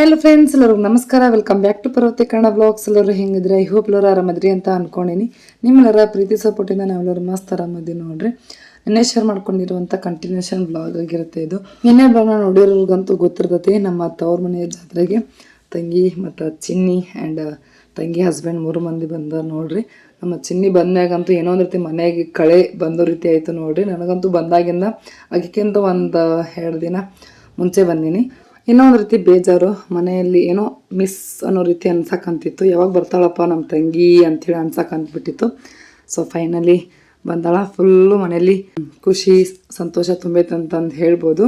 Hello friends ಎಲ್ಲರಿಗೂ ನಮಸ್ಕಾರ. Welcome back to Parvati Kannada vlogs ಎಲ್ಲರೂ ಹೆಂಗಿದ್ರೆ? ಐ ಹೋಪ್ ಎಲ್ಲರೂ ಆರಾಮದ್ರಿ ಅಂತ ಅನ್ಕೊಂಡಿನಿ. ನಿಮ್ಮೆಲ್ಲರ ಪ್ರೀತಿ ಸಪೋರ್ಟಿಂದ ನಾವೆಲ್ಲರೂ ಮಸ್ತ್ ಆರಾಮದಿ ನೋಡ್ರಿ. ನಿನ್ನೆ ಶೇರ್ ಮಾಡ್ಕೊಂಡಿರುವಂಥ ಕಂಟಿನ್ಯೂಷನ್ ಬ್ಲಾಗ್ ಆಗಿರುತ್ತೆ ಇದು. ನಿನ್ನೆ ಬ್ಲಾಗ್ನ ನೋಡಿರೋರ್ಗಂತೂ ಗೊತ್ತಿರ್ತೈತಿ, ನಮ್ಮ ತವ್ರ ಮನೆಯ ಜಾತ್ರೆಗೆ ತಂಗಿ ಮತ್ತು ಚಿನ್ನಿ ಆ್ಯಂಡ್ ತಂಗಿ ಹಸ್ಬೆಂಡ್ ಮೂರು ಮಂದಿ ಬಂದ ನೋಡ್ರಿ. ನಮ್ಮ ಚಿನ್ನಿ ಬಂದಾಗಂತೂ ಏನೋ ಒಂದು ರೀತಿ ಮನೆಗೆ ಕಳೆ ಬಂದೋ ರೀತಿ ಆಯಿತು ನೋಡ್ರಿ. ನನಗಂತೂ ಬಂದಾಗಿಂದ, ಅದಕ್ಕಿಂತ ಒಂದು ಎರಡು ದಿನ ಮುಂಚೆ ಬಂದೀನಿ. ಏನೋ ಒಂದು ರೀತಿ ಬೇಜಾರು. ಮನೆಯಲ್ಲಿ ಏನೋ ಮಿಸ್ ಅನ್ನೋ ರೀತಿ ಅನ್ಸಕ್ಕಂತಿತ್ತು ಯಾವಾಗ ಬರ್ತಾಳಪ್ಪ ನಮ್ಮ ತಂಗಿ ಅಂಥೇಳಿ ಅನ್ಸಕ್ಕಂತ್ಬಿಟ್ಟಿತ್ತು ಸೊ ಫೈನಲಿ ಬಂದಾಳ. ಫುಲ್ಲು ಮನೆಯಲ್ಲಿ ಖುಷಿ, ಸಂತೋಷ ತುಂಬೈತೆ ಅಂತಂದು ಹೇಳ್ಬೋದು.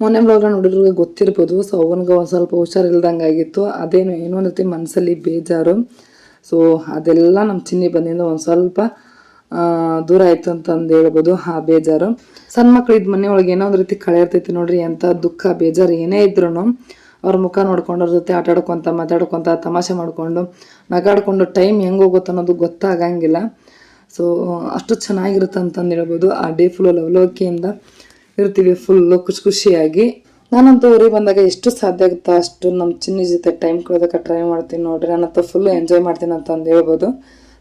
ಮೊನ್ನೆ ಬ್ಲಾಗ್ ನೋಡಿದ್ರಿಗೆ ಗೊತ್ತಿರ್ಬೋದು. ಸೊ ಅವನಿಗೆ ಒಂದು ಸ್ವಲ್ಪ ಹುಷಾರಿಲ್ದಂಗೆ ಆಗಿತ್ತು ಅದೇನು ಏನೋ ಒಂದು ರೀತಿ ಮನಸ್ಸಲ್ಲಿ ಬೇಜಾರು. ಸೊ ಅದೆಲ್ಲ ನಮ್ಮ ಚಿನ್ನಿ ಬಂದಿಂದ ಒಂದು ಸ್ವಲ್ಪ ದೂರ ಆಯ್ತು ಅಂತಂದು ಹೇಳ್ಬೋದು. ಆ ಬೇಜಾರು. ಸಣ್ಣ ಮಕ್ಳು ಇದ್ ಮನೆ ಒಳಗೆ ಏನೋ ಒಂದು ರೀತಿ ಕಳೆ ಇರ್ತೈತಿ ನೋಡ್ರಿ ಎಂಥ ದುಃಖ, ಬೇಜಾರು ಏನೇ ಇದ್ರು ಅವ್ರ ಮುಖ ನೋಡ್ಕೊಂಡು ಅವ್ರ ಜೊತೆ ಆಟ ಆಡ್ಕೊಂತ ಮಾತಾಡ್ಕೊಂತ, ತಮಾಷೆ ಮಾಡಿಕೊಂಡು, ನಗಾಡ್ಕೊಂಡು ಟೈಮ್ ಹೆಂಗೆ ಹೋಗುತ್ತೆ ಅನ್ನೋದು ಗೊತ್ತಾಗಂಗಿಲ್ಲ. ಸೊ ಅಷ್ಟು ಚೆನ್ನಾಗಿರುತ್ತೆ ಅಂತಂದು ಹೇಳ್ಬೋದು. ಆ ಡೇ ಫುಲ್ ಲವಲೋಕಿಯಿಂದ ಇರ್ತೀವಿ ಫುಲ್ಲು ಖುಷಿ ಖುಷಿಯಾಗಿ. ನಾನಂತೂ ಊರಿಗೆ ಬಂದಾಗ ಎಷ್ಟು ಸಾಧ್ಯ ಆಗುತ್ತೋ ಅಷ್ಟು ನಮ್ಮ ಚಿನ್ನಿ ಜೊತೆ ಟೈಮ್ ಕಳೆದಾಗ ಟ್ರೈ ಮಾಡ್ತೀನಿ ನೋಡ್ರಿ. ನಾನಂತೂ ಫುಲ್ ಎಂಜಾಯ್ ಮಾಡ್ತೀನಿ ಅಂತಂದು ಹೇಳ್ಬೋದು.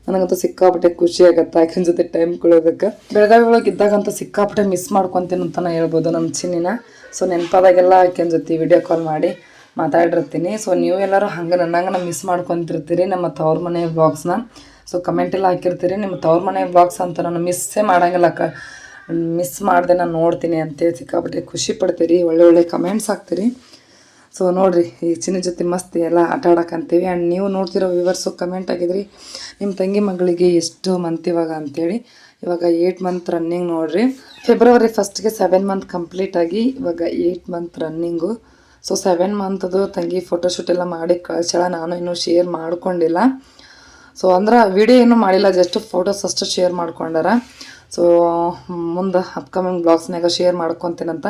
ನನಗಂತೂ ಸಿಕ್ಕಾಪಟ್ಟೆ ಖುಷಿ ಆಗತ್ತೆ ಆಕಿನ ಜೊತೆ ಟೈಮ್ ಕಳೆಯೋದಕ್ಕೆ. ಬೆಳಗಾವಿ ಒಳಗೆ ಇದ್ದಾಗಂತೂ ಸಿಕ್ಕಾಪಟ್ಟೆ ಮಿಸ್ ಮಾಡ್ಕೊತೀನಿ ಅಂತಾನೆ ಹೇಳ್ಬೋದು ನಮ್ಮ ಚಿನ್ನಿನ. ಸೊ ನೆನಪಾದಾಗೆಲ್ಲ ಆಕಿನ ಜೊತೆ ವಿಡಿಯೋ ಕಾಲ್ ಮಾಡಿ ಮಾತಾಡಿರ್ತೀನಿ. ಸೊ ನೀವು ಎಲ್ಲರೂ ಹಂಗೆ ನನ್ನಂಗೆ ಮಿಸ್ ಮಾಡ್ಕೊತಿರ್ತೀರಿ ನಮ್ಮ ತವ್ರ ಮನೆ ಬ್ಲಾಗ್ಸ್ನ ಸೊ ಕಮೆಂಟ್ ಎಲ್ಲ ಹಾಕಿರ್ತೀರಿ. ನಿಮ್ಮ ತವ್ರ ಮನೆ ಬ್ಲಾಗ್ಸ್ ಅಂತ ನಾನು ಮಿಸ್ಸೇ ಮಾಡೋಂಗಿಲ್ಲ ಅಕ್ಕ. ಮಿಸ್ ಮಾಡಿದೆ ನಾನು ನೋಡ್ತೀನಿ ಅಂತೇಳಿ ಸಿಕ್ಕಾಪಟ್ಟೆ ಖುಷಿ ಪಡ್ತೀರಿ. ಒಳ್ಳೆ ಒಳ್ಳೆ ಕಮೆಂಟ್ಸ್ ಹಾಕ್ತೀರಿ. ಸೊ ನೋಡಿರಿ, ಈ ಚಿನ್ನ ಜೊತೆ ಮಸ್ತ್ ಎಲ್ಲ ಆಟ ಆಡಕ್ಕಂತೀವಿ ಆ್ಯಂಡ್ ನೀವು ನೋಡ್ತಿರೋ ವಿವರ್ಸು ಕಮೆಂಟ್ ಆಗಿದ್ರಿ ನಿಮ್ಮ ತಂಗಿ ಮಗಳಿಗೆ ಎಷ್ಟು ಮಂತ್ ಇವಾಗ? ಅಂತೇಳಿ. ಇವಾಗ ಏಯ್ಟ್ ಮಂತ್ ರನ್ನಿಂಗ್ ನೋಡಿರಿ. ಫೆಬ್ರವರಿ ಫಸ್ಟ್ಗೆ ಸೆವೆನ್ ಮಂತ್ ಕಂಪ್ಲೀಟ್ ಆಗಿ ಇವಾಗ eight month running so seven ಮಂತದು ತಂಗಿ ಫೋಟೋಶೂಟ್ ಎಲ್ಲ ಮಾಡಿ ಕಳ್ಸಳ ನಾನು ಇನ್ನೂ ಶೇರ್ ಮಾಡ್ಕೊಂಡಿಲ್ಲ. ಸೊ ಅಂದ್ರೆ ವಿಡಿಯೋ ಏನು ಮಾಡಿಲ್ಲ ಜಸ್ಟ್ ಫೋಟೋಸ್ ಅಷ್ಟು ಶೇರ್ ಮಾಡ್ಕೊಂಡಾರ. ಸೊ ಮುಂದೆ ಅಪ್ಕಮಿಂಗ್ ಬ್ಲಾಗ್ಸ್ನಾಗ ಶೇರ್ ಮಾಡ್ಕೊತೀನಂತ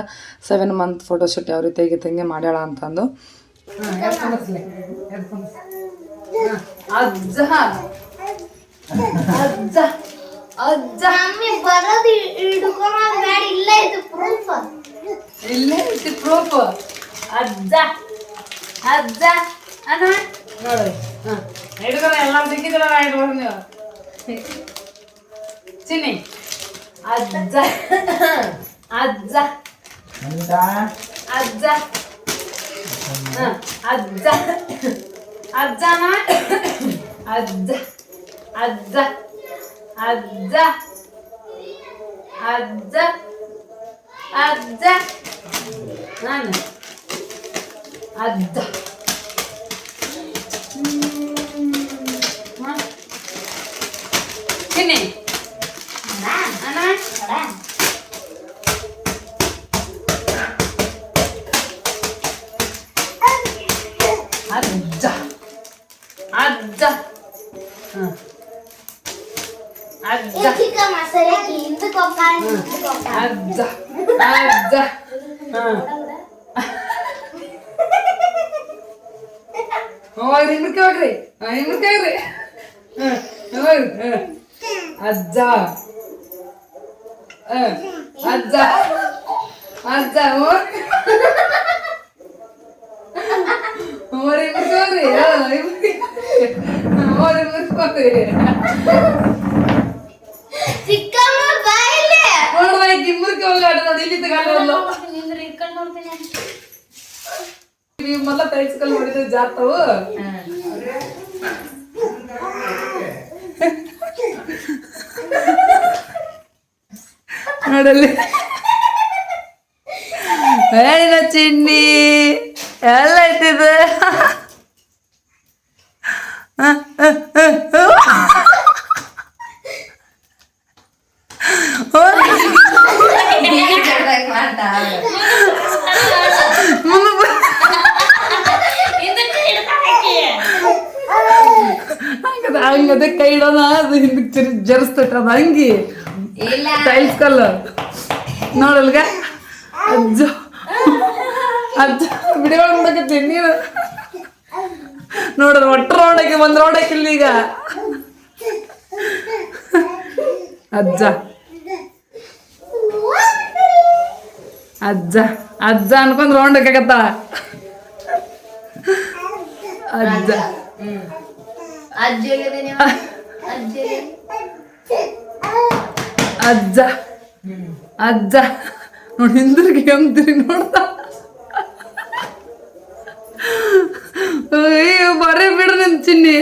ಸೆವೆನ್ ಮಂತ್ ಫೋಟೋಶೂಟ್ ಯಾವ ರೀತಿ ಆಗೈತೆ ಮಾಡ್ಯಾಳ ಅಂತಂದು ಇಲ್ಲ ಇದು ಪ್ರೂಫ್ ಇಲ್ಲೇ ಐತಿ ಪ್ರೂಫ್ ಅಜ್ಜ ಅಜ್ಜ. ಅಣ್ಣ ನೋಡಿ. ಹಾಂ ಹಿಡ್ಕೊಳ ಎಲ್ಲ ಸಿಕ್ಕಿದ್ರೆ ಹಿಡ್ಕೊಳ ನೀವು. ಚಿನ್ನಿ. ಅಜ್ಜ ಅಜ್ಜ ಅಜ್ಜ ಹ, ಅಜ್ಜ ಅಜ್ಜನ ಅಜ್ಜ ಅಜ್ಜ ಅಜ್ಜ ಅಜ್ಜ ಅಜ್ಜ ನಾನು ಅಜ್ಜ ಹೋಗ್ತಾಳೆ ಹಿಂದಕ್ಕೆ ಹೋಗ್ತಾಳೆ ಅಜ್ಜ ಅಜ್ಜ ಹ. ಹೋಗ್ರಿ ಹಿಂದಕ್ಕೆ ಹೋಗ್ರಿ ಹ, ಹಿಂದಕ್ಕೆ ಹೋಗ್ರಿ ಹ, ಹೋಗ್ರಿ ಹ. ಅಜ್ಜ ಹ, ಅಜ್ಜ ಅಜ್ಜ ಹೋಗ್ರಿ ಹೋಗ್ರಿ ಹಿಂದಕ್ಕೆ ಹೋಗ್ರಿ ಹ, ಹಿಂದಕ್ಕೆ. ಹೋಗ್ರಿ ಹಿಂದಕ್ಕೆ ಹೋಗ್ರಿ ಚಿಕ್ಕಮ್ಮ ಬಾಯಿಲೆ ನೋಡುವ ಇಬ್ಬರಿಗೆ ಹೋಗಾಡ ನೋಡಿ ಇಲ್ಲಿ ತಗೊಂಡು ನಿಂದ್ರ ಇಟ್ಕೊಂಡು ನೋಡ್ತೀನಿ ನೀವು ಮೊದಲ ತೈಸ್ಕಲ್ ನೋಡಿದ್ರೆ ಜಾತವು ನೋಡಲ್ಲಿ ಹೇಳಿದ ಚಿನ್ನಿ ಎಲ್ಲ ಐತಿದು ಹಿಂದಕ್ಕೆ ಹಿಡ್ಕೊಳಕ್ಕೆ ಹಂಗದ ಹಂಗದ ಕೈ ಇಡೋಣ ಅದು ಹಿಂದಕ್ಕೆ ಜರ್ ಜರಿಸ್ತೈತೆ ಅದು ಹಂಗಿ ಇಲ್ಲ ಟೈಲ್ಸ್ ಕಲ್ಲು. ನೋಡಲ್ಗ? ಅಜ್ಜ. ಅಜ್ಜ ವಿಡಿಯೋ ನೋಡಕತ್ತಿ ನೀನು. ನೋಡ್ರಿ ಒಟ್ಟು ರೌಂಡ್ ಹಾಕಿ ಒಂದು ರೌಂಡ್ ಹಾಕಿಲ್ಲ ಈಗ. ಅಜ್ಜ. ಅಜ್ಜ. ಅಜ್ಜ ಅನ್ಕೊಂಡ್ ರೌಂಡ್ ಹಾಕಕತ್ತ ಅಜ್ಜ. ಅಜ್ಜ ಅಜ್ಜಿ. ಅಜ್ಜ. ನೋಡಿ ಹಿಂದಿರುಗಿ ಹೆಂಗ್ತಿರಿ ನೋಡ್ದ. ಅಯ್ಯೋ ಬರೇ ಬಿಡ್ರಿ ನಿನ್ ಚಿನ್ನಿ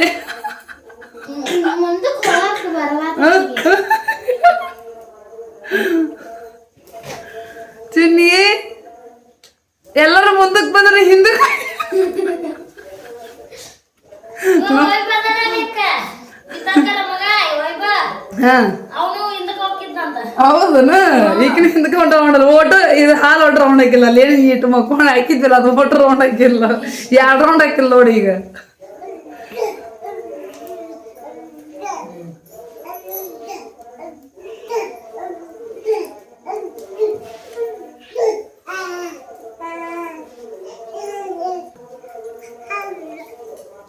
ಮುಂದಕ್ಕೆ ಹೋಗಕ್ಕೆ ಬರಲ್ಲ ಚಿನ್ನಿ ಎಲ್ಲರೂ ಮುಂದಕ್ಕೆ ಬಂದ್ರೆ ಹಿಂದಕ್ಕೆ ಹಾ ಅವನು ಹಿಂದಕ್ಕೆ ಹೋಗ್ತಿದ್ದಂತ ಹೌದನ ಈಗಿನ ಹಿಂದಕ್ಕೆ ಹೊಂಟ ಮಾಡಲ್ಲ ಓಟ ಇದು ಹಾಲು ಹೊಟ್ಟ ರೌಂಡ್ ಹಾಕಿಲ್ಲ ಅಲ್ಲಿ ಏನು ಇಟ್ಟು ಮಕ್ಕೊಂಡು ಹಾಕಿದ್ದಿಲ್ಲ ಅದು ಓಟ ರೌಂಡ್ ಹಾಕಿಲ್ಲ ಎರಡು ರೌಂಡ್ ಹಾಕಿಲ್ಲ ನೋಡಿ ಈಗ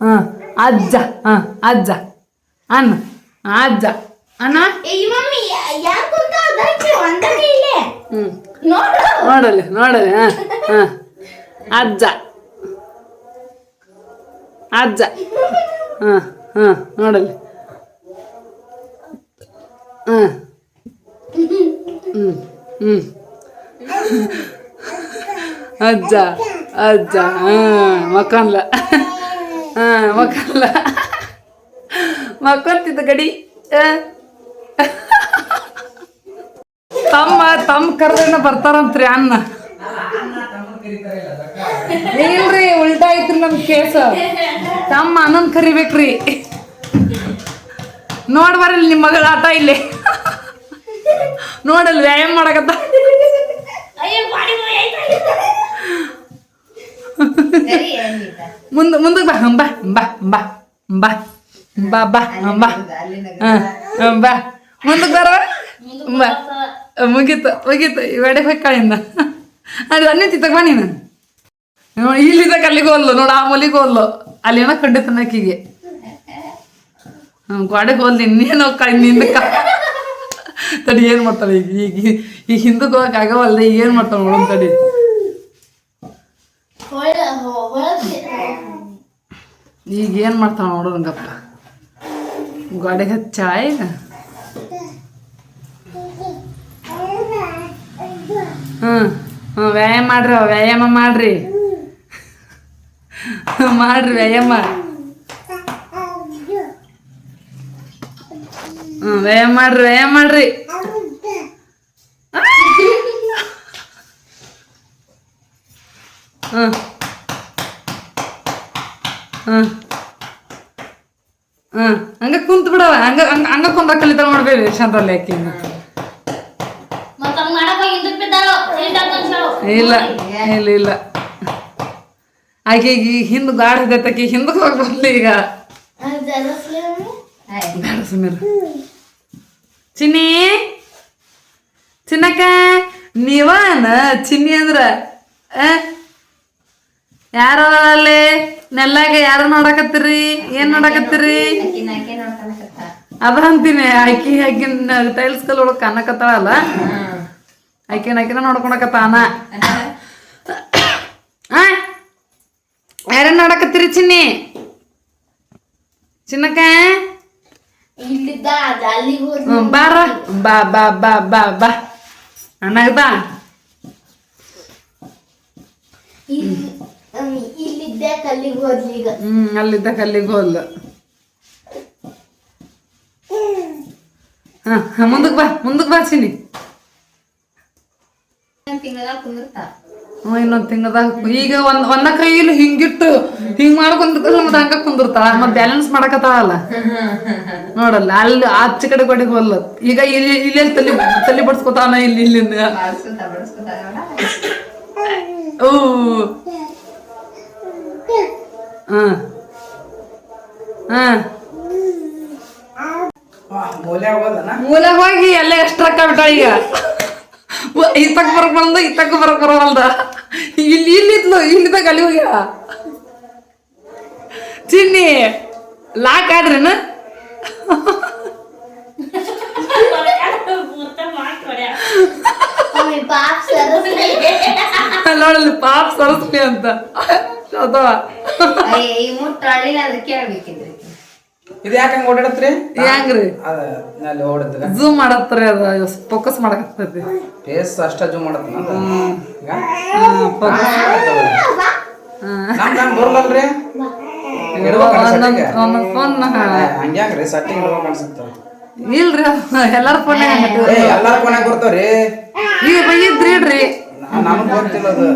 ಹಾ ಅಜ್ಜ ಹಾ ಅಜ್ಜ ಅನ್ನ ಅಜ್ಜ ಅನ್ನ ಏ ಮಮ್ಮಿ ಯಾಕೆ ಕುಂತ ಅದಕ್ಕೆ ಒಂದ ಕೈಲೇ ಹ್ಮ್ ನೋಡು ನೋಡಲಿ, ಹಾಂ, ಹಾ. ಹಾ ಅಜ್ಜ. ಅಜ್ಜ. ಹಾ ಹಾ, ನೋಡಲಿ. ಹಾ. ಹ್ಞೂ ಹ್ಞೂ ಅಜ್ಜ ಅಜ್ಜ, ಹಾ ಮಕ್ಕನ್ಲ ಹಾ ಮಕ್ಕನ್ಲ ಮಕ್ಕೊಂತಿದ್ದ ಗಡಿ ಆ. ತಮ್ಮ ತಮ್ಮ ಕರ್ದೇನ ಬರ್ತಾರಂತ್ರಿ ಅನ್ನ ಇಲ್ರಿ ಉಲ್ಟಾ ಐತ್ರಿ ನಮ್ ಕೇಸ. ತಮ್ಮ ಅನ್ನನ್ ಕರಿಬೇಕ್ರಿ. ನೋಡ್ ಬರ್ರಿ ನಿಮ್ ಮಗಳ ಆಟ ಇಲ್ಲಿ. ನೋಡಲ್ ವ್ಯಾಯಾಮ ಮಾಡಕತ್ತ. ಮುಂದ ಮುಂದಕ್ಕೆ ಬಾ ಬಾ ಬಾ ಬಾ ಬಾ. ಬಾ ಬಾ ಹಾ ಬಾ. ಮುಂದಕ್ಕೆ ಬರ ಬಾ. ಮುಗೀತು ಮುಗೀತು. ಇವೆಡೆ ಹೊಕ್ಕಾಳಿಂದ ಅದು ಅನ್ನಿ ತಗ ನೀನು. ಇಲ್ಲಿದ್ದ ಅಲ್ಲಿಗೆ ಹೋದ್ಲು ನೋಡು ಆ ಮೂಲಿಗೆ ಹೋದ್ಲು. ಅಲ್ಲಿ ಏನೋ ಕಂಡಿತ್ತು ನಕ್ಕಿಗೆ ಹ್ಞೂ ಗೋಡೆಗೆ ಹೋದ್ಲು ಇನ್ನೇನು ಹೋಗ್ಕಾಳಿ ನಿಂದಕ್ಕ ತಡಿ ಏನು ಮಾಡ್ತಾಳೆ ಈಗ? ಈಗ ಈಗ ಹಿಂದಕ್ಕೆ ಹೋಗಕ್ಕೆ ಆಗವಲ್ದ ಈಗ ಏನು ಮಾಡ್ತಾಳೆ ನೋಡೋಣ ತಡಿ ಈಗ ಏನು ಮಾಡ್ತಾಳೆ ನೋಡೋಣಗಪ್ಪ ಗೋಡೆಗೆ ಹಚ್ಚ ಈಗ? ಹ್ಞೂ ಹ್ಞೂ ವ್ಯಾಯಾಮ ಮಾಡ್ರಿ ವ್ಯಾಯಾಮ ಮಾಡ್ರಿ. ಮಾಡ್ರಿ, ವ್ಯಾಯಾಮ. ಹ್ಞೂ ವ್ಯಾಯಾಮ ಮಾಡ್ರಿ ವ್ಯಾಯಾಮ ಮಾಡ್ರಿ. ಹ್ಞೂ ಹ್ಞೂ ಹ್ಞೂ ಹಂಗ ಕುಂತ ಬಿಡವ ಹಂಗ ಹಂಗ ಹಂಗ ಕುಂದ ಕಲಿತ ಮಾಡ್ಬೇಡಿ ಶಾಂತಲ್ಲಿ ಆಕಿನ ಮತ್ತ ಹಂಗ ಮಾಡಕ್ ಹೋಗಿ ಹಿಂದಕ್ಕೆ ಬಿದ್ದಾಳು ಸೀಟ್ ಹಾಕೊಂಡ್ ಶಾಳು ಇಲ್ಲ ಇಲ್ಲ ಇಲ್ಲ. ಆಕೆ ಈಗ ಹಿಂದೆ ಗಾಡ್ ಆಕೆ ಹಿಂದಕ್ಕೆ ಈಗ. ಬೇಡ ಸುಮೀರ್ ಚಿನ್ನಿ ಚಿನ್ನಕ್ಕ ನೀವನ ಚಿನ್ನಿ ಅಂದ್ರ? ಆ? ಯಾರು ಅಲ್ಲಿ ನೆಲ್ಲಾಗ ಯಾರು ನೋಡಕತ್ತೀರಿ? ಏನ್ ನೋಡಕತ್ತೀರಿ? ಅದ ಅಂತೀನಿ ಆಕಿ ಹಾಕಿ ಟೈಲ್ಸ್ ಕಲ್ ಒಳಗೆ ಕನ್ನಕತ್ತಾಳಲ್ಲ ಆಕಿನ ಆಕಿನ ನೋಡ್ಕೊಳಕತ್ತಾನ ಆ? ಯಾರನ್ನ ನೋಡಕತ್ತೀರಿ ಚಿನ್ನಿ? ಚಿನ್ನಕ್ಕ? ಬಾರ. ಬಾ ಬಾ ಬಾ ಬಾ ಬಾ. ಇಲ್ಲಿದ್ದೆ ಕಲ್ಲಿಗೆ ಹೋದ್ಲಿ ಈಗ. ಹ್ಮ್ ಅಲ್ಲಿದ್ದ ಕಲ್ಲಿಗೆ ಹೋದ್ಲು. ಹಾ ಮುಂದಕ್ಕೆ ಮುಂದಕ್ ಬಾ ಮುಂದಕ್ಕೆ ಬಾ ಚಿನ್ನಿ. ತಿಂಗಳದಾಗ ಕುಂದಿರ್ತಾ ಹ್ಞೂ ಇನ್ನೊಂದ್ ತಿಂಗಳ್ದಾಗ ಈಗ ಒಂದ್ ಒಂದ ಕೈಯಲ್ಲಿ ಹಿಂಗಿಟ್ಟು ಹಿಂಗ್ ಮಾಡ್ಕೊಂಡ್ ಮತ್ತೆ ಹಂಗ ಕುಂದಿರ್ತಾಳ ಮತ್ ಬ್ಯಾಲೆನ್ಸ್ ಮಾಡಕತ್ತಾಳಲ್ಲ. ನೋಡಲ್ಲ ಅಲ್ಲಿ ಆಚೆ ಕಡೆ ಕೊಡಿ ಹೋಲ್ಲ ಈಗ ಇಲ್ಲಿ ಇಲ್ಲೇ ತಲೆ ತಲೆ ಬಡ್ಸ್ಕೊತಾನ ಇಲ್ಲಿ ಇಲ್ಲಿಂದ. ಓ ಹಾ. ಹಾ. ಮೂಲೆ ಹೋಗಿ ಎಲ್ಲ ಎಷ್ಟ್ರ ಬಿಟ್ಟಾಳ ಈಗ? ಇತ್ತಕ್ ಬರಕ್ ಬರಲ್ದ, ಇತ್ತಕ್ ಬರಕ್ ಬರವಲ್ದ? ಇಲ್ಲಿ ಇಲ್ಲಿದ್ಲು ಇಲ್ಲಿದಾಗ ಅಲ್ಲಿ ಹೋಗ್ಯ? ಚಿನ್ನಿ ಲಾಕ್ ಆಡ್ರೇನ ನೋಡಲ್ಲಿ ಪಾಪ್ ಸರಸ್ಲಿ ಅಂತ. ಅದಕ್ಕೆ ಕೇಳ್ಬೇಕಿದ್ರಿ ಇದು ಯಾಕೆ ಹಂಗೆ ಓಡಾಡತ್ರಿ ಹೆಂಗ್ರಿ ಅದ ಅಲ್ಲಿ ಮಾಡತ್ತಾರೆ ಅದು ಫೋಕಸ್ ಮಾಡಕತ್ತೈತಿ. ಫೇಸ್ ಅಷ್ಟ ಜೂಮ್ ಮಾಡತ್ತ ಒಂದೊಂದ್ ಫೋನ್ ಇಡ್ಬೇಕು ಅನ್ಸುತ್ತ? ಇಲ್ರಿ ಎಲ್ಲಾರ ಫೋನ್ ಏ ಎಲ್ಲಾರ ಫೋನ್ಯಾಗ ಬರ್ತಾವ್ರಿ? ಈಗ ಬೈದ್ರಿ ಇಡ್ರಿ. ನಮಗ್ ಗೊತ್ತಿಲ್ಲ ಅದು.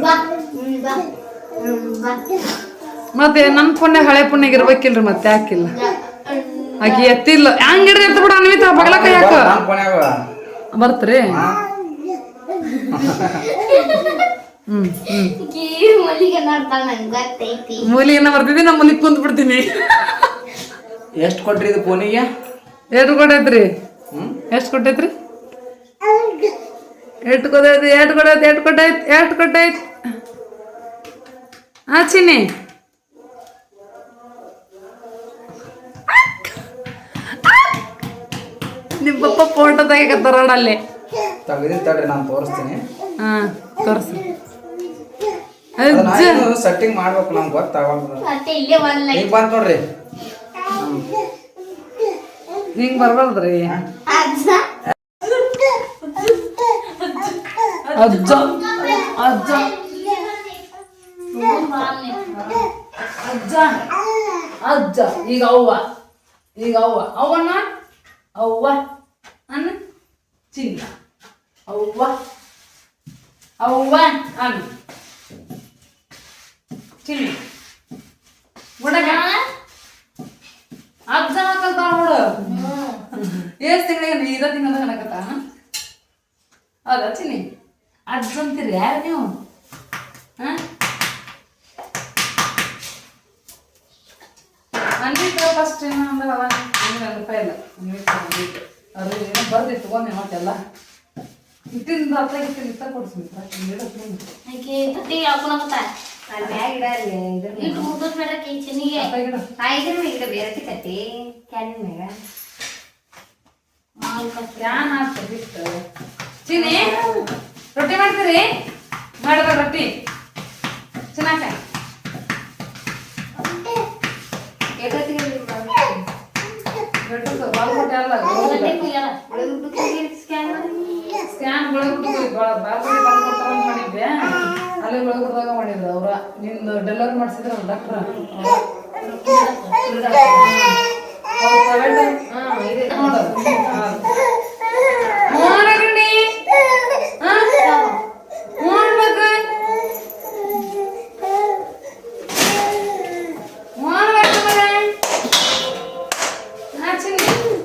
ಮತ್ತೆ ನನ್ನ ಪುಣ್ಯ ಹಳೆ ಪುಣ್ಯಾಗ ಇರ್ಬೇಕಿಲ್ರಿ ಮತ್ತೆ ಯಾಕಿಲ್ಲ. ಆಕಿ ಎತ್ತಿಲ್ಲ. ಹಂಗಿಡ್ರಿ ಎತ್ತ ಬಿಡ ಅನ್ವಿತ? ಬಗಲಕ್ಕ ಯಾಕ? ನಮ್ ಫೋನ್ಯಾಗ ಬರ್ತ್ರಿ. ಹ್ಮ್ ಹ್ಮ್. ನಮ್ಮ ಮೂಲಿಗೆ ಬರ್ತಿದ್ದಿ ಕುಂತ್ ಬಿಡ್ತೀನಿ. ಎಷ್ಟ್ ಕೊಟ್ರಿ ಇದು ಫೋನಿಗೆ ಎಷ್ಟು ಕೊಟ್ಟೈತ್ರಿ ಎಷ್ಟು ಕೊಟ್ಟೈತ್ರಿ? ಎಷ್ಟು ಕೊಟ್ಟೈತಿ ಎಷ್ಟು ಕೊಟ್ಟೈತಿ ಎಷ್ಟು ಕೊಟ್ಟೈತಿ ಎಷ್ಟು ಕೊಟ್ಟೈತಿ? ಹಾ ಚಿನ್ನಿ. ನಿಮ್ಮ ಪಪ್ಪ ಫೋಟೋ ತೆಗಿಕತ್ತಾರ ಅಲ್ಲಿ. ತೆಗ್ದಿನ್ ತಡ್ರಿ ನಾನು ತೋರಿಸ್ತೀನಿ. ಹಾ ತೋರ್ಸಿ. ಸೆಟ್ಟಿಂಗ್ ಮಾಡ್ಬೇಕು ನಮ್ಗೆ ಗೊತ್ತಾಗಲ್ಲ ಮತ್ತೆ ಇಲ್ಲೇ ಒಂದ್ ಈಗ ಬಂತ ನೋಡ್ರಿ. ಹಿಂಗ್ ಬರ್ಬಾರ್ದ್ರಿ ಅಜ್ಜ. ಅಜ್ಜ. ಅಜ್ಜ. ಅಜ್ಜ. ಅಜ್ಜ. ಈಗ ಅವ್ವ. ಈಗ ಅವ್ವ. ಅವ್ವನ ಅವ್ವ. ಅನ್ನ ಚಿನ್ನ ಅವ್ವ ಅವ್ವ ಅನ್ನ ಚಿನ್ನಿ ಗುಡಗ ಅಜ್ಜ ಹಾಕಲ್ತಾಳ ನೋಡು ಎಷ್ಟ್ ತಿಂಗಳಿಗೆ ಇದ ತಿಂಗಳ ಕನಕತ್ತ ಹೌದಾ ಚಿನ್ನಿ ಅಜ್ಜ ಅಂತೀರಿ ಯಾರು ನೀವು ಹಾ ಅನ್ವಿತ ಫಸ್ಟ್ ಏನು ಅಂದ್ರೆ ಅವಾಗ ನಮ್ಗೆ ನೆನಪ ಇಲ್ಲ ಅನ್ವಿತ ಅನ್ವಿತ ಅದು ಏನೋ ಬರ್ದಿ ತಗೊಂಡೆ ಮತ್ತೆಲ್ಲ ಇಟ್ಟಿಂದ ಅತ್ತ ಇಟ್ಟಿಂದ ಇತ್ತ ಕೊಡ್ಸ್ಮಿತ್ರ ಆಕಿ ತಟ್ಟಿಗೆ ಹಾಕೊಳಕತ್ತ ಅಲ್ಲಿ ಮ್ಯಾಗ ಇಡಲ್ಲಿ ಇದ್ರ ಇಟ್ಟು ಮುದ್ದದ ಮೇಲೆ ಕೈ ಚೆನ್ನಿಗೆ ಅತ್ತ ಗಿಡ ಆ ಇದ್ರ ಮ್ಯಾಗ ಇಡ ಬೇರೆ ಕತ್ತಿ ಕ್ಯಾನಿನ್ ಮ್ಯಾಗ ಯಾನ್ ಆತ ಬಿಟ್ಟು ಚಿನಿ ರೊಟ್ಟಿ ಮಾಡ್ತೀರಿ? ಮಾಡ್ಬೇಡ ರೊಟ್ಟಿ. ಚೆನ್ನಾಗ ಎಷ್ಟೊತ್ತಿಗೆ ರೊಟ್ಟಿ. ಅಲ್ಲ ಸ್ಕ್ಯಾನ್ ಮಾಡಿ ಸ್ಕ್ಯಾನ್ ಮಾಡಿದ್ದೆ ಅಲ್ಲಿ ಬೆಳಗ್ಬಿಟ್ಟಾಗ ಮಾಡಿದ್ರು ಅವ್ರ ನಿಂದು ಡೆಲಿವರಿ ಮಾಡಿಸಿದ್ರ ಡಾಕ್ಟ್ರ ಇನ್ನೊಂದು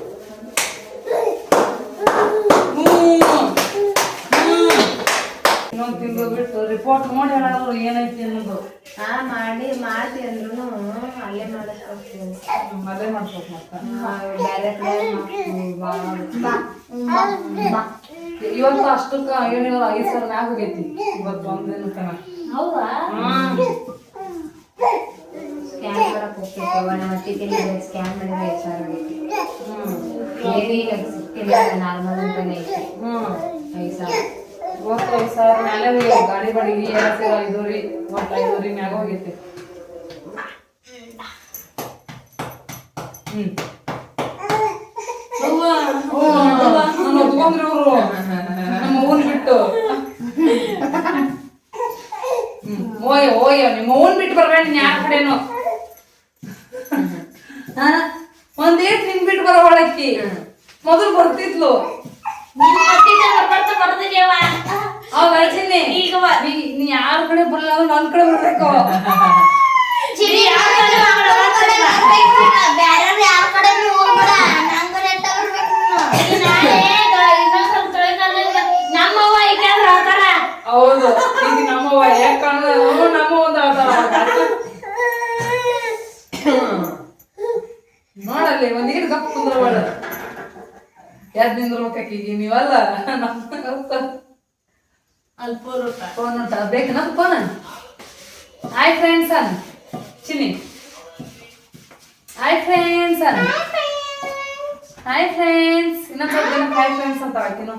ರಿಪೋರ್ಟ್ ನೋಡಿ ಹೇಳೋದು ಏನೈತಿ ಅನ್ನೋದು. ಹಾ ಮಾಡಿ ಮಾಡಿ ಅಂದ್ರೂ ಅಲ್ಲೇ ಮಾಡಿ ಮದುವೆ ಮಾಡ್ಬೇಕು ಮತ್ತೆ ಬೇರೆ ಕಡೆ ಮಾಡ್ತೀವಿ. ಇವತ್ತು ಅಷ್ಟಕ್ಕ ಏನಿಲ್ಲ ಐದು ಸಾವಿರ ಮ್ಯಾಗ ಹೋಗೈತಿ. ಇವತ್ತು ಒಂದಿನ ತನ. ಹೌದಾ? ಸ್ಕ್ಯಾನ್ ಮಾಡಕ್ಕೆ ಒಂದು ಮತ್ತೆ ಸ್ಕ್ಯಾನ್ ಮಾಡಿದ್ರೆ ಐದು ಸಾವಿರ ಆಗೈತಿ ಸಿಕ್ತಿಲ್ಲ ನಾರ್ಮಲ್ ಅಂತಾನೆ ಐತಿ. ಹ್ಮ್. ಐದು ಸಾವಿರ. ಇವತ್ತು ಐದು ಸಾವಿರ ಮ್ಯಾಲೆ ಗಾಡಿ ಮ್ಯಾಗ ಹೋಗೈತಿ ನಮ್ಮ ಓಯ್ ಓಯ್ ಬಿಟ್ಟು ಕಡೆನೋ. ಒಂದೇಟ್ ನಿನ್ ಬಿಟ್ಟು ಮೊದಲು ಬರ್ತಿದ್ಲು. ಬರ್ತಿದ್ಯವ ಅವ್ ಚಿನ್ನಿ ಈಗ. ನೀ- ಯಾರ ಕಡೆ ಬರಲ್ಲ ಅಂದ್ರೆ ನನ್ ಕಡೆ ಬರ್ಬೇಕು. ಹೌದು ಈಗ ನಮ್ಮವ್ವ ಯಾಕಂದ್ರೆ ಅವ್ನು ನಮ್ಮ ಒಂದು ನೋಡಲ್ಲಿ ಒಂದ್ ಈಡ್ ಗಪ್ ಕುಂದ್ರವಾಳ ಯಾದ್ ನಿಂದ್ರಬೇಕಾಕೀಗ ನೀವಲ್ಲ ಅಲ್ಪೂರುಟ. ಫೋನ್ ಉಂಟ? ಬೇಕು? ನಮ್ಗೆ ಫೋನ್ ಹಾಯ್ ಫ್ರೆಂಡ್ಸ್ ಅನ್ ಚಿನ್ನಿ. ಹಾಯ್ ಫ್ರೆಂಡ್ಸ್ ಅನ್ ಹಾಯ್ ಫ್ರೆಂಡ್ಸ್ ಇನ್ನೊಂದು ಸ್ವಲ್ಪ ಜನ ಹಾಯ್ ಫ್ರೆಂಡ್ಸ್ ಅಂತ ಹಾಕಿನು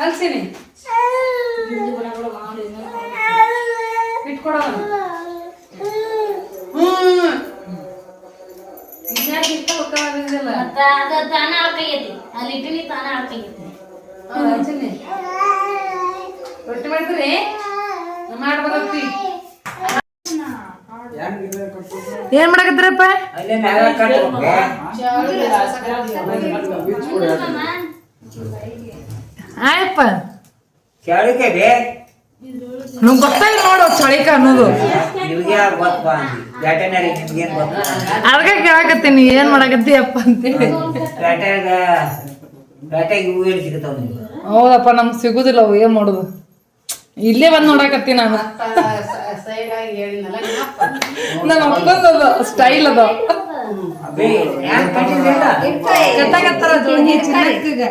ಅಲ್ಲಿ ಚಿನ್ನಿ. ತಾನ ಅಲ್ಲಿ ಇಟ್ಟಿನಿ ತಾನ ಹೌದಾ, ಚಿನ್ನಿ? ರೊಟ್ಟಿ ಮಾಡಿದ್ರಿ ಮಾಡಿ ಬರತ್ತಿ ಏನ್ ಮಾಡಕತ್ತಿರಪ್ಪ? ಆಯಪ್ಪ ನಂಗೆ ಗೊತ್ತಾಗಿಲ್ಲ ನೋಡು ಚಳಿಕ ಅನ್ನೋದು. ನಿಮ್ಗೆ ಅದಕ್ಕೆ ಕೇಳಕತ್ತೀನಿ ಏನ್ ಅಂತೇಳಿ. ಇವು ಏನು ಸಿಗ್ತಾವ ಹೌದಪ್ಪ ನಮ್ಗೆ ಸಿಗುದಿಲ್ಲ ಅವು ಏನ್ ಮಾಡೋದು? ಇಲ್ಲೇ ಬಂದ್ ನೋಡಕತ್ತಿ ನಾನು. ನಮ್ಮ ಅಪ್ಪಂದದ ಸ್ಟೈಲ್ ಅದ ಕಟ್ಟಕತ್ತಾರ ಜೋಳಿಗೆ ಚಿನ್ನಕ್ಕಿಗ.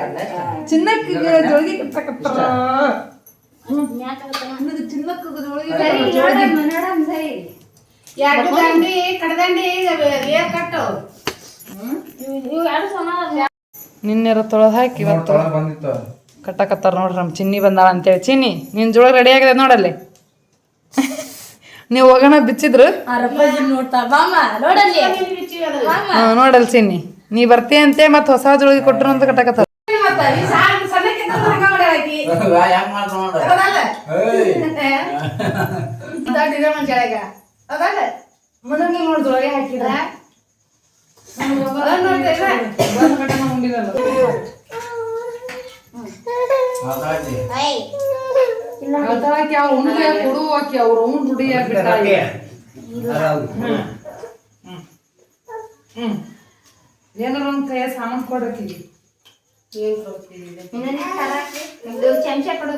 ಚಿನ್ನಕ್ಕಿಗ ಕಟ್ಟಕತ್ತಾರ. ಕಡದಂಡಿ ಏರ್ ಕಟ್ಟು. ನಿನ್ನೆರ ತೊಳೆದು ಹಾಕಿ ಇವತ್ತು. ಬಂದಿತ್ತು. ಕಟ್ಟಕತ್ತಾರ ನೋಡ್ರಿ ನಮ್ಮ ಚಿನ್ನಿ ಬಂದಾಳ ಅಂತೇಳಿ. ಚಿನ್ನಿ ನಿನ್ ಜೋಳ ರೆಡಿ ಆಗಿದೆ ನೋಡಲ್ಲಿ? ನೀವು ಹೋಗೋಣ ಬಿಚ್ಚಿದ್ರು? ನೋಡಲ್ ಚಿನ್ನಿ. ನೀ ಬರ್ತೀಯ ಅಂತೆ ಮತ್ತೆ ಹೊಸ ಜೋಳಿಗೆ ಕೊಟ್ಟರು ಅಂತ ಕಟ್ಟಕತ್ತಾರ. ಹೆಂಗ್ ಹಾಕಿ ಅವ್ರು ಉಂಡೆ ಕೊಡು ಹಾಕಿ ಅವ್ರು ಉಂಡ್ ದುಡಿ ಬಿಟ್ಟಾಯಿ ಹೌದು ಹ್ಮ್. ಏನಾರ ಒಂದ್ ಕೈಯ ಸಾಮಾನ್ ಕೊಡಕ್ಕಿಗೆ ಇದು ಚಮಚ ಕೊಡು.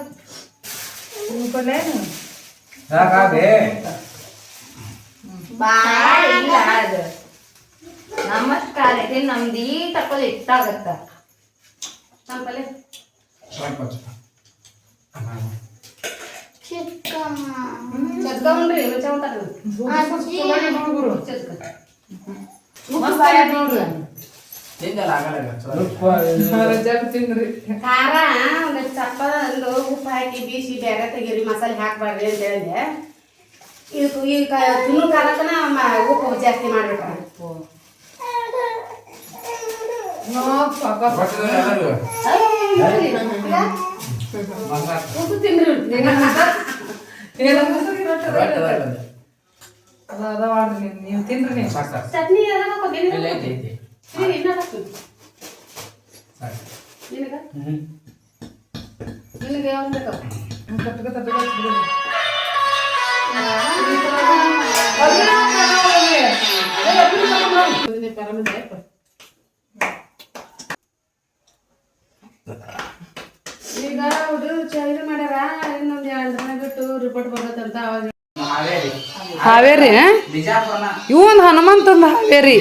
ನಿಮ್ ಕೊಡ್ಲೇನು ಯಾಕ ಬೇ ಬಾಳ ಇಲ್ಲ. ಅದು ನಮಸ್ಕಾರ ಇದು ನಮ್ದು ಈ ತಕ್ಕೋದು ಇಷ್ಟಾಗತ್ತ ಸ್ವಲ್ಪ ಚಿಕ್ಕಮ್ಮ ಖಾರ ಒಂದು ಚಪ್ಪ ಒಂದು ಉಪ್ಪು ಹಾಕಿ ಬೀಸಿ ಬೇರೆ ತೆಗೀರಿ ಮಸಾಲೆ ಹಾಕಬಾರ್ದು ಅಂತ ಹೇಳಿದೆ ಇದು ಈ ತಿನ್ನು ಖಾರಕ್ಕನ ಉಪ್ಪು ಜಾಸ್ತಿ ಮಾಡ್ಬೇಕು. ಉಪ್ಪು ನೀವು ತಿನ್ರಿ ನೀವು. ಚಟ್ನಿ. ನಿನಗ ಯಾವ್ದು ಬೇಕು ಕಟ್ಟಕ ಈಗ ಹುಡುಗರು ಚೈರು ಮಾಡ್ಯಾರ ಇನ್ನೊಂದು ಎರಡು ದಿನ ಬಿಟ್ಟು ರಿಪೋರ್ಟ್ ಬರುತ್ತಂತ ಅವಾಗ ಹಾವೇರಿ. ಇವನ್ ಹನುಮಂತಂದ ಹಾವೇರಿ.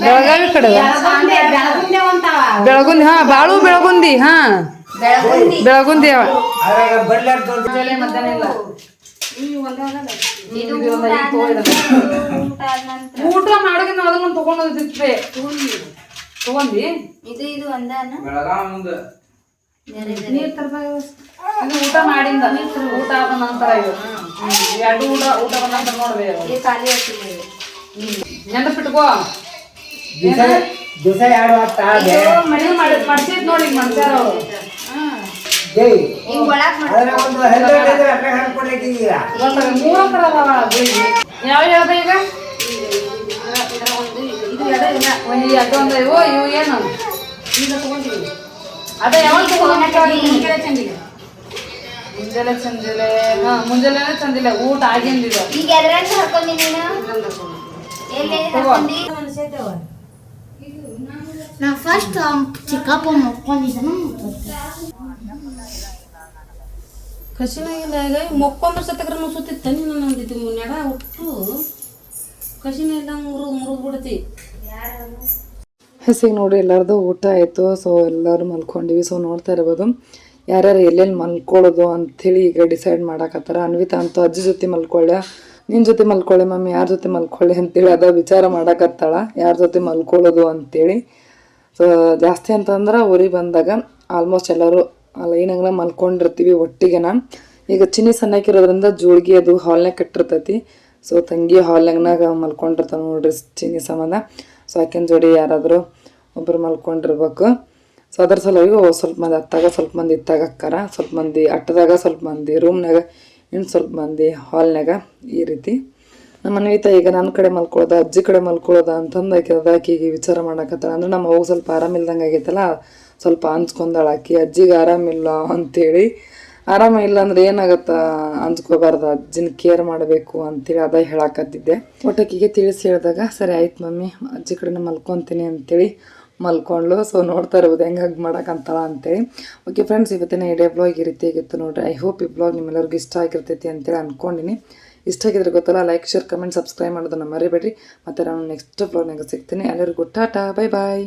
ಬೆಳಗಾವಿ ಕಡೆ ಬೆಳಗುಂದಿ ಹಾ ಬಾಳು ಬೆಳಗುಂದಿ ಹಾ. ಬೆಳಗುಂದಿ. ಅವ. ಇದು ಊಟ ಆದ ನಂತರ ಊಟ ಮಾಡೋಕೆ ನಾವು ಅದನ್ನ ತಗೊಂಡೋದಿತ್ತೆ ತಗೊಂಡಿ ಇದು ಇದು ಒಂದಾನ? ನೀರು ನೀರ್ ತರ್ಬೇಕು ಇದು ಊಟ ಮಾಡಿಂದ. ಊಟ ಆದ ನಂತರ ಇದು. ಎರಡು ಊಟ ಊಟ ಬಂದ ನಂತರ ಇದು. ಖಾಲಿ ನೆನಪಿಟ್ಕೋ. ದಿವಸ ಎರಡು ಹೊತ್ತ ಆದೆ. ಮನೆ ಮಾಡಿ ಮಾಡ್ಸಿದ್ ನೋಡಿ ಮಾಡ್ಸ್ಯಾರ ಯಾವ ಈಗ? ಒಂದು ಅದೊಂದು ಇವು ಏನು? ಈಗ ಅದ ಯಾವಾಗ ಮುಂಜಾನೆ ಚಂದಿಲ್ಲ ಹಾ ಮುಂಜಾನೆ ಚಂದಿಲ್ಲ ಊಟ ಆಗಿಂದಿದೆ ಈಗ ಎದ್ರಾಗ ಹಾಕೊಂಡಿ ನೀನು ಎಲ್ಲಿ ಹಾಕೊಂಡಿ? ನಾ ಫಸ್ಟ್ ಚಿಕ್ಕಪ್ಪ ಮಕ್ಕೊಂಡಿದ್ದಾನ. ಕಸಿನಾಗಿಲ್ಲ ಈಗ ಮೊಕ್ಕೊಂದ್ರ ಸತಕ್ರ ಸುತ್ತಿತ್ತ ನೀನು ನಂದಿದ್ದು ನೆಡ ಒಟ್ಟು ಕಸಿನ ಇಲ್ಲ ಮುರು ಮುರು ಬಿಡತಿ. ಹಸಿಗೆ ನೋಡಿ ಎಲ್ಲರದು ಊಟ ಆಯಿತು ಸೊ ಎಲ್ಲರೂ ಮಲ್ಕೊಂಡಿವಿ ಸೊ ನೋಡ್ತಾ ಇರ್ಬೋದು. ಯಾರ್ಯಾರು ಎಲ್ಲೆಲ್ಲಿ ಮಲ್ಕೊಳ್ಳೋದು ಅಂಥೇಳಿ ಈಗ ಡಿಸೈಡ್ ಮಾಡಕತ್ತಾರ. ಅನ್ವಿತಾ ಅಂತೂ ಅಜ್ಜಿ ಜೊತೆ ಮಲ್ಕೊಳ್ಳೆ ನಿನ್ನ ಜೊತೆ ಮಲ್ಕೊಳ್ಳೆ, ಮಮ್ಮಿ ಯಾರ ಜೊತೆ ಮಲ್ಕೊಳ್ಳಿ ಅಂತೇಳಿ ಅದ ವಿಚಾರ ಮಾಡಕತ್ತಾಳ. ಯಾರ ಜೊತೆ ಮಲ್ಕೊಳ್ಳೋದು ಅಂತೇಳಿ ಸೊ ಜಾಸ್ತಿ ಅಂತಂದ್ರೆ ಊರಿಗೆ ಬಂದಾಗ ಆಲ್ಮೋಸ್ಟ್ ಎಲ್ಲರೂ ಲೈನಾಗ ಮಲ್ಕೊಂಡಿರ್ತೀವಿ ಒಟ್ಟಿಗೆನ. ಈಗ ಚಿನ್ನಿ ಸಣ್ಣಕ್ಕಿರೋದ್ರಿಂದ ಜೋಳಿಗೆ ಅದು ಹಾಲ್ನಾಗ ಕಟ್ಟಿರ್ತೈತಿ. ಸೊ ತಂಗಿ ಹಾಲ್ನಾಗ ಮಲ್ಕೊಂಡಿರ್ತಾವೆ ನೋಡ್ರಿ ಚಿನ್ನಿ ಸಂಬಂಧ. ಸೊ ಆಕಿನ ಜೋಡಿ ಯಾರಾದರೂ ಒಬ್ಬರು ಮಲ್ಕೊಂಡಿರ್ಬೇಕು. ಸೊ ಅದ್ರ ಸಲುವಾಗಿ ಸ್ವಲ್ಪ ಮಂದಿ ಅತ್ತಾಗ ಸ್ವಲ್ಪ ಮಂದಿ ಇತ್ತಾಗ ಅಕ್ಕಾರ, ಸ್ವಲ್ಪ ಮಂದಿ ಅಟ್ಟದಾಗ ಸ್ವಲ್ಪ ಮಂದಿ ರೂಮ್ನಾಗ ಇನ್ನು ಸ್ವಲ್ಪ ಮಂದಿ ಹಾಲ್ನಾಗ ಈ ರೀತಿ. ನಮ್ಮ ಮನ್ವಿತ ಈಗ ನನ್ನ ಕಡೆ ಮಲ್ಕೊಳ್ಳೋದ ಅಜ್ಜಿ ಕಡೆ ಮಲ್ಕೊಳ್ಳೋದ ಅಂತಂದು ಆಕೆ ಅದಾಕಿ ವಿಚಾರ ಮಾಡಕತ್ತಾಳ. ಅಂದ್ರೆ ನಮ್ಮ ಅವು ಸ್ವಲ್ಪ ಆರಾಮಿಲ್ದಂಗೆ ಆಗೈತಲ್ಲ ಸ್ವಲ್ಪ ಅನ್ಸ್ಕೊಂಡಾಳ ಆಕಿ, ಅಜ್ಜಿಗೆ ಆರಾಮಿಲ್ಲ ಅಂತೇಳಿ. ಆರಾಮ ಇಲ್ಲ ಅಂದ್ರೆ ಏನಾಗತ್ತ? ಅನ್ಸ್ಕೋಬಾರ್ದು ಅಜ್ಜಿನ ಕೇರ್ ಮಾಡಬೇಕು ಅಂತೇಳಿ ಅದ ಹೇಳಾಕತ್ತಿದ್ದೆ. ಒಟ್ಟಕಿಗೆ ತಿಳಿಸಿ ಹೇಳಿದಾಗ, ಸರಿ ಆಯ್ತು ಮಮ್ಮಿ, ಅಜ್ಜಿ ಕಡೆ ಮಲ್ಕೊತೀನಿ ಅಂತೇಳಿ ಮಲ್ಕೊಂಡ್ಲು ಸೊ ನೋಡ್ತಾ ಇರ್ಬೋದು ಹೆಂಗೆ ಹಗ್ ಮಾಡಕ್ಕಂತಾಳ ಅಂತೇಳಿ. ಓಕೆ ಫ್ರೆಂಡ್ಸ್ ಇವತ್ತಿನ ಇಡೇ ಬ್ಲಾಗ್ ಈ ರೀತಿ ಆಗಿತ್ತು ನೋಡ್ರಿ. ಐ ಹೋಪ್ ಈ ಬ್ಲಾಗ್ ನಿಮ್ಮೆಲ್ಲರಿಗೂ ಇಷ್ಟ ಆಗಿರ್ತೈತಿ ಅಂತೇಳಿ ಅನ್ಕೊಂಡಿನಿ. ಇಷ್ಟ ಆಗಿದ್ರೆ ಗೊತ್ತಲ್ಲ ಲೈಕ್ ಶೇರ್ ಕಮೆಂಟ್ ಸಬ್ಸ್ಕ್ರೈಬ್ ಮಾಡೋದನ್ನ ಮರಿಬೇಡಿ ಮತ್ತೆ ನಾನು ನೆಕ್ಸ್ಟ್ ಬ್ಲಾಗ್ನಾಗ ಸಿಗ್ತೀನಿ. ಎಲ್ಲರಿಗೂ ಟಾಟಾ ಬೈ ಬಾಯ್